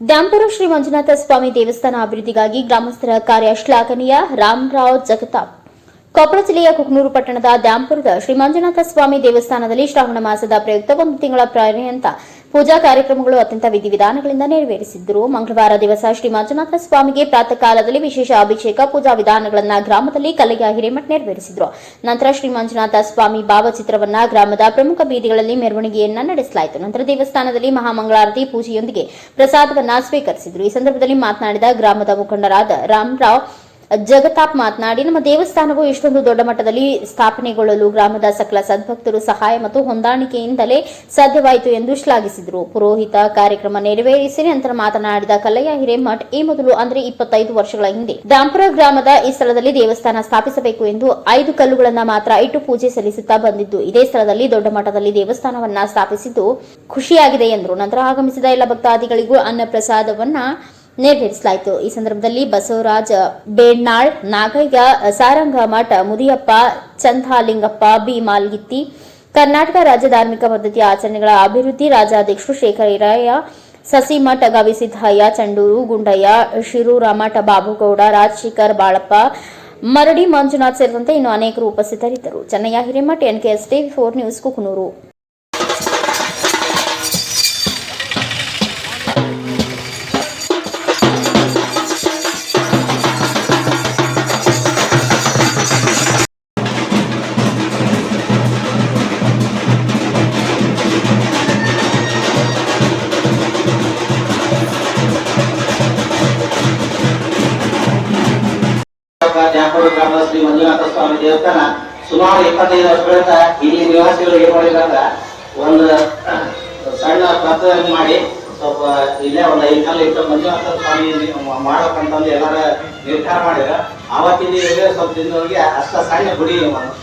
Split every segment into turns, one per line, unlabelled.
ದ್ಯಾಂಪುರ ಶ್ರೀ ಮಂಜುನಾಥ ಸ್ವಾಮಿ ದೇವಸ್ಥಾನ ಅಭಿವೃದ್ಧಿಗಾಗಿ ಗ್ರಾಮಸ್ಥರ ಕಾರ್ಯ ಶ್ಲಾಘನೀಯ. ರಾಮರಾವ್ ಜಗತಾಪ್. ಕೊಪ್ಪಳ ಜಿಲ್ಲೆಯ ಕುಕ್ನೂರು ಪಟ್ಟಣದ ದ್ಯಾಂಪುರದ ಶ್ರೀ ಮಂಜುನಾಥ ಸ್ವಾಮಿ ದೇವಸ್ಥಾನದಲ್ಲಿ ಶ್ರಾವಣ ಮಾಸದ ಪ್ರಯುಕ್ತ ಒಂದು ತಿಂಗಳ ಪರ್ಯಂತ ಪೂಜಾ ಕಾರ್ಯಕ್ರಮಗಳು ಅತ್ಯಂತ ವಿಧಿವಿಧಾನಗಳಿಂದ ನೆರವೇರಿಸಿದ್ದರು. ಮಂಗಳವಾರ ದಿವಸ ಶ್ರೀ ಮಂಜುನಾಥ ಸ್ವಾಮಿಗೆ ಪ್ರಾತಃ ಕಾಲದಲ್ಲಿ ವಿಶೇಷ ಅಭಿಷೇಕ, ಪೂಜಾ ವಿಧಾನಗಳನ್ನ ಗ್ರಾಮದಲ್ಲಿ ಕಲ್ಲಯ್ಯ ಹಿರೇಮಠ್ ನೆರವೇರಿಸಿದರು. ನಂತರ ಶ್ರೀ ಮಂಜುನಾಥ ಸ್ವಾಮಿ ಭಾವಚಿತ್ರವನ್ನ ಗ್ರಾಮದ ಪ್ರಮುಖ ಬೀದಿಗಳಲ್ಲಿ ಮೆರವಣಿಗೆಯನ್ನ ನಡೆಸಲಾಯಿತು. ನಂತರ ದೇವಸ್ಥಾನದಲ್ಲಿ ಮಹಾಮಂಗಳಾರತಿ ಪೂಜೆಯೊಂದಿಗೆ ಪ್ರಸಾದವನ್ನ ಸ್ವೀಕರಿಸಿದರು. ಈ ಸಂದರ್ಭದಲ್ಲಿ ಮಾತನಾಡಿದ ಗ್ರಾಮದ ಮುಖಂಡರಾದ ರಾಮರಾವ್ ಜಗತಾಪ್ ಮಾತನಾಡಿ, ನಮ್ಮ ದೇವಸ್ಥಾನವು ಇಷ್ಟೊಂದು ದೊಡ್ಡ ಮಟ್ಟದಲ್ಲಿ ಸ್ಥಾಪನೆಗೊಳ್ಳಲು ಗ್ರಾಮದ ಸಕಲ ಸದ್ಭಕ್ತರು ಸಹಾಯ ಮತ್ತು ಹೊಂದಾಣಿಕೆಯಿಂದಲೇ ಸಾಧ್ಯವಾಯಿತು ಎಂದು ಶ್ಲಾಘಿಸಿದರು. ಪುರೋಹಿತ ಕಾರ್ಯಕ್ರಮ ನೆರವೇರಿಸಿ ನಂತರ ಮಾತನಾಡಿದ ಕಲ್ಲಯ್ಯ ಹಿರೇಮಠ್, ಈ ಮೊದಲು ಅಂದರೆ ಇಪ್ಪತ್ತೈದು ವರ್ಷಗಳ ಹಿಂದೆ ದಾಂಪುರ ಗ್ರಾಮದ ಈ ಸ್ಥಳದಲ್ಲಿ ದೇವಸ್ಥಾನ ಸ್ಥಾಪಿಸಬೇಕು ಎಂದು ಐದು ಕಲ್ಲುಗಳನ್ನು ಮಾತ್ರ ಇಟ್ಟು ಪೂಜೆ ಸಲ್ಲಿಸುತ್ತಾ ಬಂದಿದ್ದು, ಇದೇ ಸ್ಥಳದಲ್ಲಿ ದೊಡ್ಡ ಮಟ್ಟದಲ್ಲಿ ದೇವಸ್ಥಾನವನ್ನ ಸ್ಥಾಪಿಸಿದ್ದು ಖುಷಿಯಾಗಿದೆ ಎಂದರು. ನಂತರ ಆಗಮಿಸಿದ ಎಲ್ಲ ಭಕ್ತಾದಿಗಳಿಗೂ ಅನ್ನ ಪ್ರಸಾದವನ್ನ ನೆರವೇರಿಸಲಾಯಿತು ಈ ಸಂದರ್ಭದಲ್ಲಿ ಬಸವರಾಜ ಬೇಡ್ನಾಳ್ ನಾಗಯ್ಯ ಸಾರಂಗ ಮಠ ಮುದಿಯಪ್ಪ ಚಂದಾಲಿಂಗಪ್ಪ ಬಿ. ಮಾಲ್ಗಿತ್ತಿ, ಕರ್ನಾಟಕ ರಾಜ್ಯ ಧಾರ್ಮಿಕ ಪದ್ಧತಿ ಆಚರಣೆಗಳ ಅಭಿವೃದ್ಧಿ ರಾಜ್ಯಾಧ್ಯಕ್ಷರು ಶೇಖರಯ್ಯ ಸಸಿಮಠ ಗವಿಸಿದ್ದಯ್ಯ ಚಂಡೂರು ಗುಂಡಯ್ಯ ಶಿರೂರಮಠ ಬಾಬುಗೌಡ, ರಾಜಶೇಖರ್ ಬಾಳಪ್ಪ, ಮರಡಿ ಮಂಜುನಾಥ್ ಸೇರಿದಂತೆ ಇನ್ನು ಅನೇಕರು ಉಪಸ್ಥಿತರಿದ್ದರು. Chennayya Hiremath NKS TV four news, Kukanur.
ದೇವಸ್ಥಾನ ಸುಮಾರು ಇಪ್ಪತ್ತೈದು ವರ್ಷಗಳಿಂದ ಇಲ್ಲಿ ನಿವಾಸಿಗಳು ಏನ್ ಮಾಡಿಲ್ಲ ಅಂದ್ರ ಒಂದು ಸಣ್ಣ ಪತ್ರದಲ್ಲಿ ಮಾಡಿ ಸ್ವಲ್ಪ ಇಲ್ಲೇ ಒಂದು ಐದು ಕಾಲ ಇಟ್ಟು ಮಂಜುನಾಥ ಸ್ವಾಮಿ ಮಾಡ್ಬೇಕಂತಂದು ಎಲ್ಲಾರ ನಿರ್ಧಾರ ಮಾಡಿದ್ರ. ಅವತ್ತಿನ ಸ್ವಲ್ಪ ದಿನದೊಳಗೆ ಅಷ್ಟ ಸಣ್ಣ ಗುಡಿ,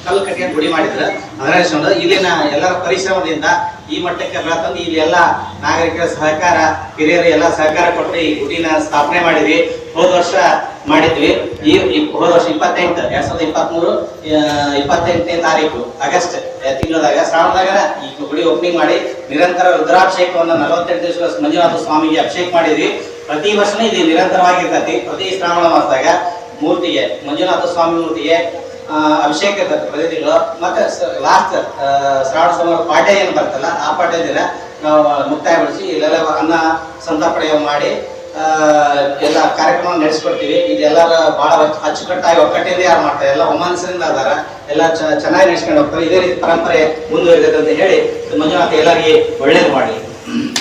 ಕಲ್ಲು ಕಟ್ಟಿಗೆ ಗುಡಿ ಮಾಡಿದ್ರ. ಅದರ ಇಲ್ಲಿನ ಎಲ್ಲರ ಪರಿಶ್ರಮದಿಂದ ಈ ಮಟ್ಟಕ್ಕೆ ಬೆಳತಂದು ಇಲ್ಲಿ ಎಲ್ಲ ನಾಗರಿಕರ ಸಹಕಾರ, ಹಿರಿಯರು ಎಲ್ಲ ಸಹಕಾರ ಕೊಟ್ಟು ಈ ಗುಡಿನ ಸ್ಥಾಪನೆ ಮಾಡಿದ್ವಿ. ಹೋದ ವರ್ಷ ಮಾಡಿದ್ವಿ. ಈ ಹೋದ ವರ್ಷ ಇಪ್ಪತ್ತೆಂಟು, ಎರಡ್ ಸಾವಿರದ ಇಪ್ಪತ್ಮೂರು ಇಪ್ಪತ್ತೆಂಟನೇ ತಾರೀಕು, ಆಗಸ್ಟ್ ತಿಂಗಳದಾಗ ಶ್ರಾವಣದಾಗ ಈ ಗುಡಿ ಓಪನಿಂಗ್ ಮಾಡಿ ನಿರಂತರ ರುದ್ರಾಭಿಷೇಕವನ್ನು ನಲವತ್ತೆಂಟು ದಿವಸ ಮಂಜುನಾಥ ಸ್ವಾಮಿಗೆ ಅಭಿಷೇಕ ಮಾಡಿದ್ವಿ. ಪ್ರತಿ ವರ್ಷನೂ ಇದು ನಿರಂತರವಾಗಿರ್ತೈತಿ. ಪ್ರತಿ ಶ್ರಾವಣ ಮಾಸದಾಗ ಮೂರ್ತಿಗೆ, ಮಂಜುನಾಥ ಸ್ವಾಮಿ ಮೂರ್ತಿಗೆ ಅಭಿಷೇಕ ಇರ್ತೈತೆ ಪ್ರತಿನಿಧಿಗಳು ಮತ್ತು ಲಾಸ್ಟ್ ಶ್ರಾವಣ ಸೋಮವಾರ ಪಾಠ ಏನು ಬರ್ತಲ್ಲ, ಆ ಪಾಠ ದಿನ ನಾವು ಮುಕ್ತಾಯಗೊಳಿಸಿ ಇಲ್ಲೆಲ್ಲ ಅನ್ನ ಸಂತಾಪಣೆ ಮಾಡಿ ಎಲ್ಲ ಕಾರ್ಯಕ್ರಮ ನಡೆಸ್ಕೊಡ್ತೀವಿ. ಇದೆಲ್ಲರ ಬಹಳ ಅಚ್ಚುಕಟ್ಟಾಗಿ ಒಕ್ಕಟ್ಟಿಂದ ಯಾರು ಮಾಡ್ತಾರೆ? ಎಲ್ಲ ಒಮ್ಮನಸಿನಿಂದ ಅದಾರ. ಎಲ್ಲ ಚೆನ್ನಾಗಿ ನಡೆಸ್ಕೊಂಡು ಹೋಗ್ತಾರೆ. ಇದೇ ರೀತಿ ಪರಂಪರೆ ಮುಂದುವರಿತೈತೆ ಅಂತ ಹೇಳಿ ಮಂಜುನಾಥ ಎಲ್ಲರಿಗೆ ಒಳ್ಳೇದು ಮಾಡಿ.